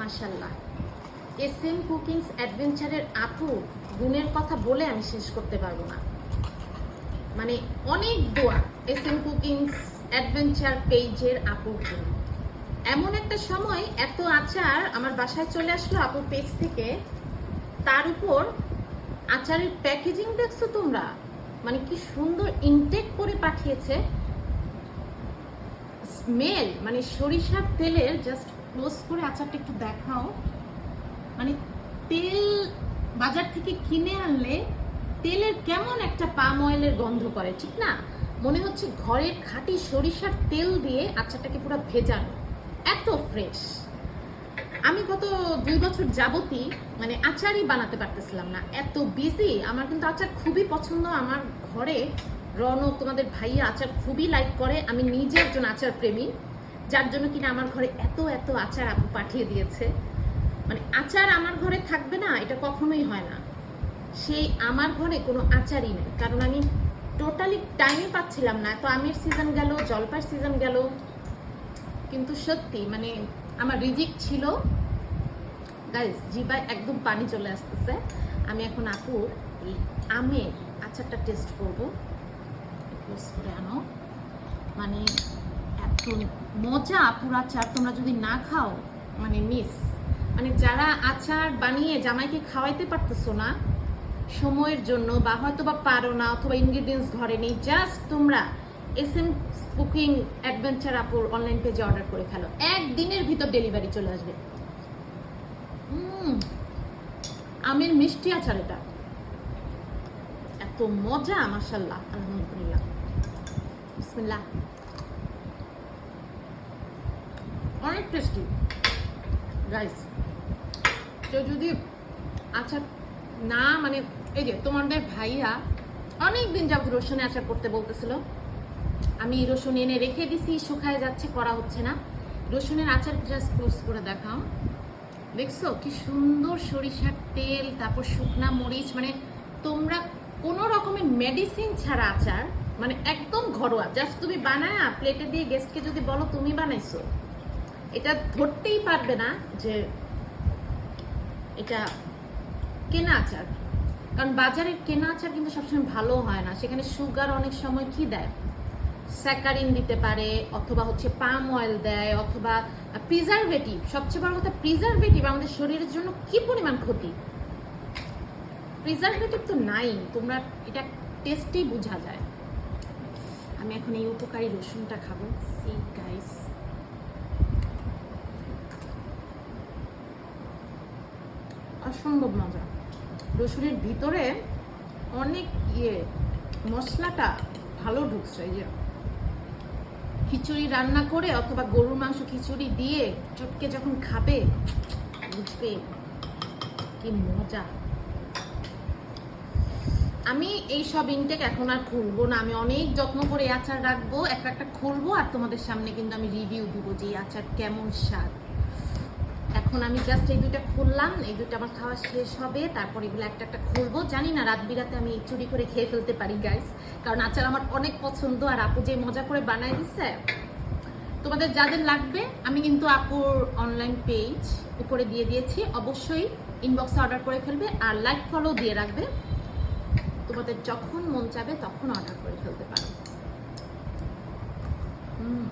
মাশাল্লাহ S M cookings অ্যাডভেঞ্চারের আপু গুণের কথা বলে আমি শেষ করতে পারব না। মানে অনেক দোয়া এস এম কুকিংস অ্যাডভেঞ্চার পেজের আপুর জন্য। এমন একটা সময় এত আচার আমার বাসায় চলে আসলো আপুর পেজ থেকে। তার উপর আচারের প্যাকেজিং দেখছ তোমরা? মানে কি সুন্দর ইনটেক করে পাঠিয়েছে। স্মেল মানে সরিষার তেলের জাস্ট ক্লোজ করে আচারটা একটু দেখাও। মানে তেল বাজার থেকে কিনে আনলে তেলের কেমন একটা পাম অয়েলের গন্ধ করে, ঠিক না? মনে হচ্ছে ঘরের খাঁটি সরিষার তেল দিয়ে আচারটাকে পুরো ভেজানো। এত ফ্রেশ আমি গত দুই বছর যাবতই মানে আচারই বানাতে পারতেছিলাম না। এত বিজি আমার কিন্তু আচার খুবই পছন্দ। আমার ঘরে রনক, তোমাদের ভাইয়া আচার খুবই লাইক করে। আমি নিজে একজন আচার প্রেমী যার জন্য কিনা আমার ঘরে এত এত আচার আপু পাঠিয়ে দিয়েছে। মানে আচার আমার ঘরে থাকবে না, এটা কখনোই হয় না। সেই আমার ঘরে কোনো আচারই নেই। কারণ আমি টোটালি টাইমই পাচ্ছিলাম না। তো আমের সিজন গেল, জলপাইয়ের সিজন গেল। কিন্তু সত্যি মানে আমার রিজিক ছিল। গাইজ জিবায় একদম পানি চলে আসতেছে। আমি এখন আপুর এই আমের আচারটা টেস্ট করব। করে আনো। মানে এত মজা আপুর আচার তোমরা যদি না খাও মানে মিস মানে যারা আচার বানিয়ে জামাইকে খাওয়াইতে পারতেছো না, সময়ের জন্য বা হয়তো বা পারো না অথবা ইনগ্রিডিয়েন্টস ঘরে নেই জাস্ট তোমরা এস এম কুকিং অ্যাডভেঞ্চার আপুর অনলাইন পেজে অর্ডার করে ফেলো। একদিনের ভিতর ডেলিভারি চলে আসবে। আমের মিষ্টি আচার এটা। এত মজা মাসাল্লাহ আলহামদুলিল্লাহ। বিসমিল্লাহ। অনেক টেস্টি গাইস কেউ যদি আচার না মানে এই যে তোমাদের ভাইয়া অনেক দিন যাবত রসুনে আচার করতে বলতেছিল। আমি রসুন এনে রেখে দিছি, শুকায় যাচ্ছে, করা হচ্ছে না। রসুনের আচার জাস্ট ক্লোজ করে দেখাও। দেখছ কি সুন্দর সরিষার তেল, তারপর শুকনা মরিচ মানে তোমরা কোনো রকমের মেডিসিন ছাড়া আচার মানে একদম ঘরোয়া জাস্ট তুমি বানায় প্লেটে দিয়ে গেস্টকে যদি বলো, তুমি বানাইছো। এটা ধরতেই পারবে না যে এটা কেনা আচার। কারণ বাজারের কেনা আচার কিন্তু সবসময় ভালো হয় না। সেখানে সুগার অনেক সময় কি দেয়? স্যাকারিন দিতে পারে, অথবা হচ্ছে পাম অয়েল দেয়, অথবা প্রিজারভেটিভ সবচেয়ে বড় কথা প্রিজারভেটিভ আমাদের শরীরের জন্য কি পরিমাণ ক্ষতি? প্রিজারভেটিভ তো নাই, তোমরা এটা টেস্টেই বোঝা যায়। আমি এখন এই উপকারী রসুনটা খাব। সি গাইস অসম্ভব মজা। রসুনের ভিতরে অনেক ইয়ে মশলাটা ভালো ঢুকছে, এই যে। খিচুড়ি রান্না করে অথবা গরুর মাংস খিচুড়ি দিয়ে চটকে যখন খাবে, বুঝবে কি মজা। আমি এই সব ইনটেক এখন আর খুলবো না। আমি অনেক যত্ন করে আচার রাখব, একটা একটা খুলবো, আর তোমাদের সামনে কিন্তু আমি রিভিউ দিব যে এই আচার কেমন স্বাদ। এখন আমি জাস্ট এই দুইটা খুললাম, এই দুইটা আমার খাওয়া শেষ হবে, তারপর এগুলো একটা একটা খুলবো। জানি না, রাত বিরাতে আমি চুরি করে খেয়ে ফেলতে পারি গাইস কারণ আচার আমার অনেক পছন্দ, আর আপু যে মজা করে বানায় দিচ্ছে তোমাদের যাদের লাগবে, আমি কিন্তু আপুর অনলাইন পেজ উপরে দিয়ে দিয়েছি। অবশ্যই ইনবক্সে অর্ডার করে ফেলবে, আর লাইক ফলো দিয়ে রাখবে। তোমাদের যখন মন চাবে তখন অর্ডার করে ফেলতে পারো। হুম।